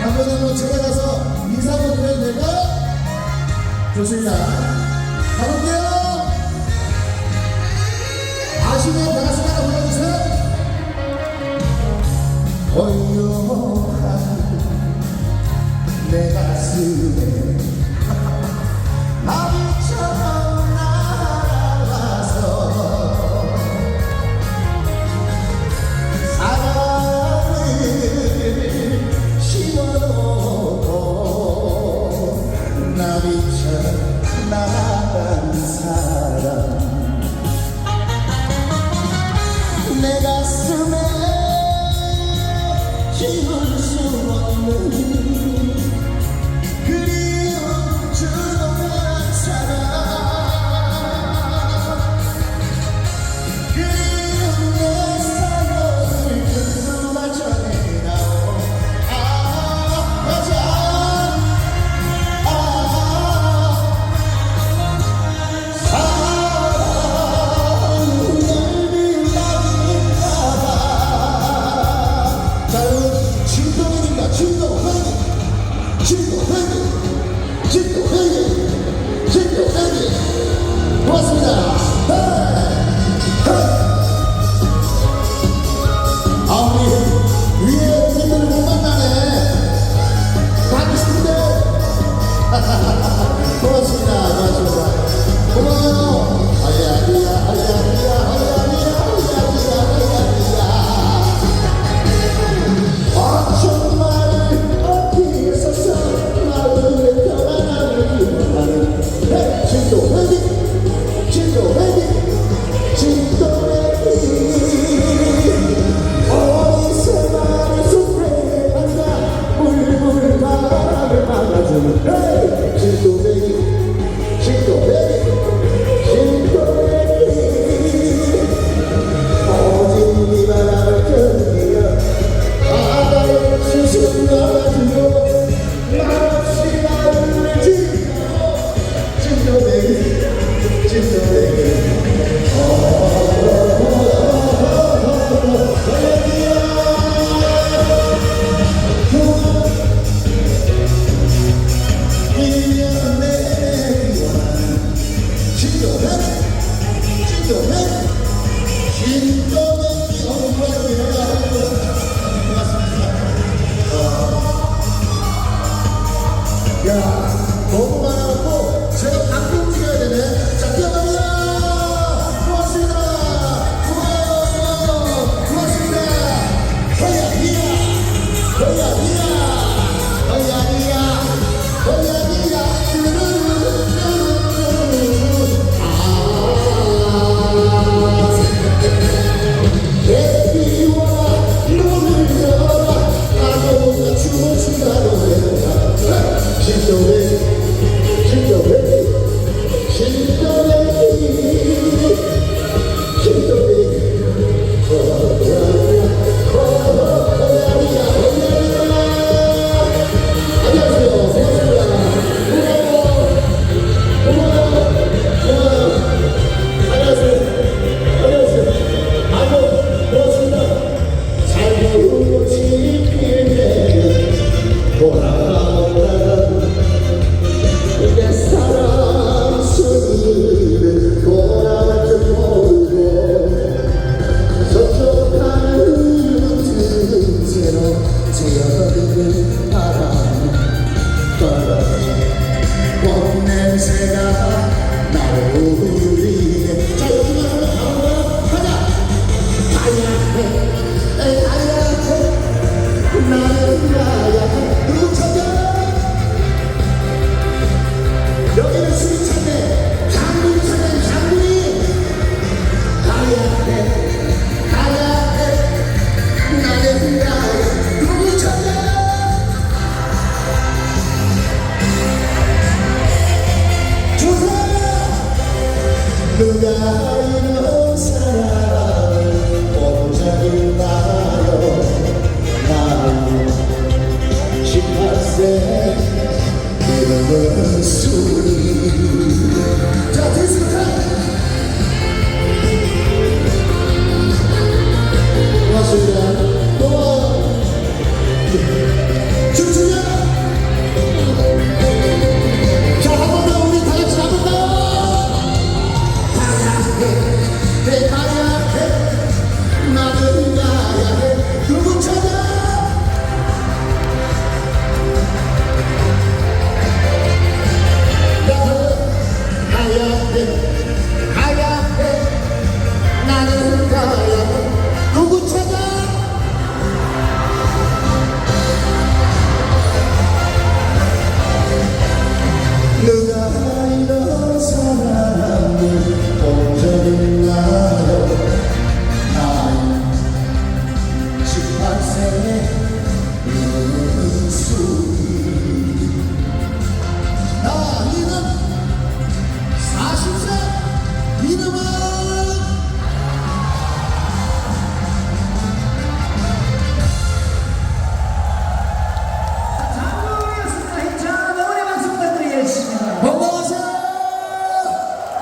당구장으로 집에 가서 인사 한번 드려도 될까요? 좋습니다. 가볼게요. 아시면 다 같이 따라 불러주세요. 어여한 내 가슴에 เจ้า love.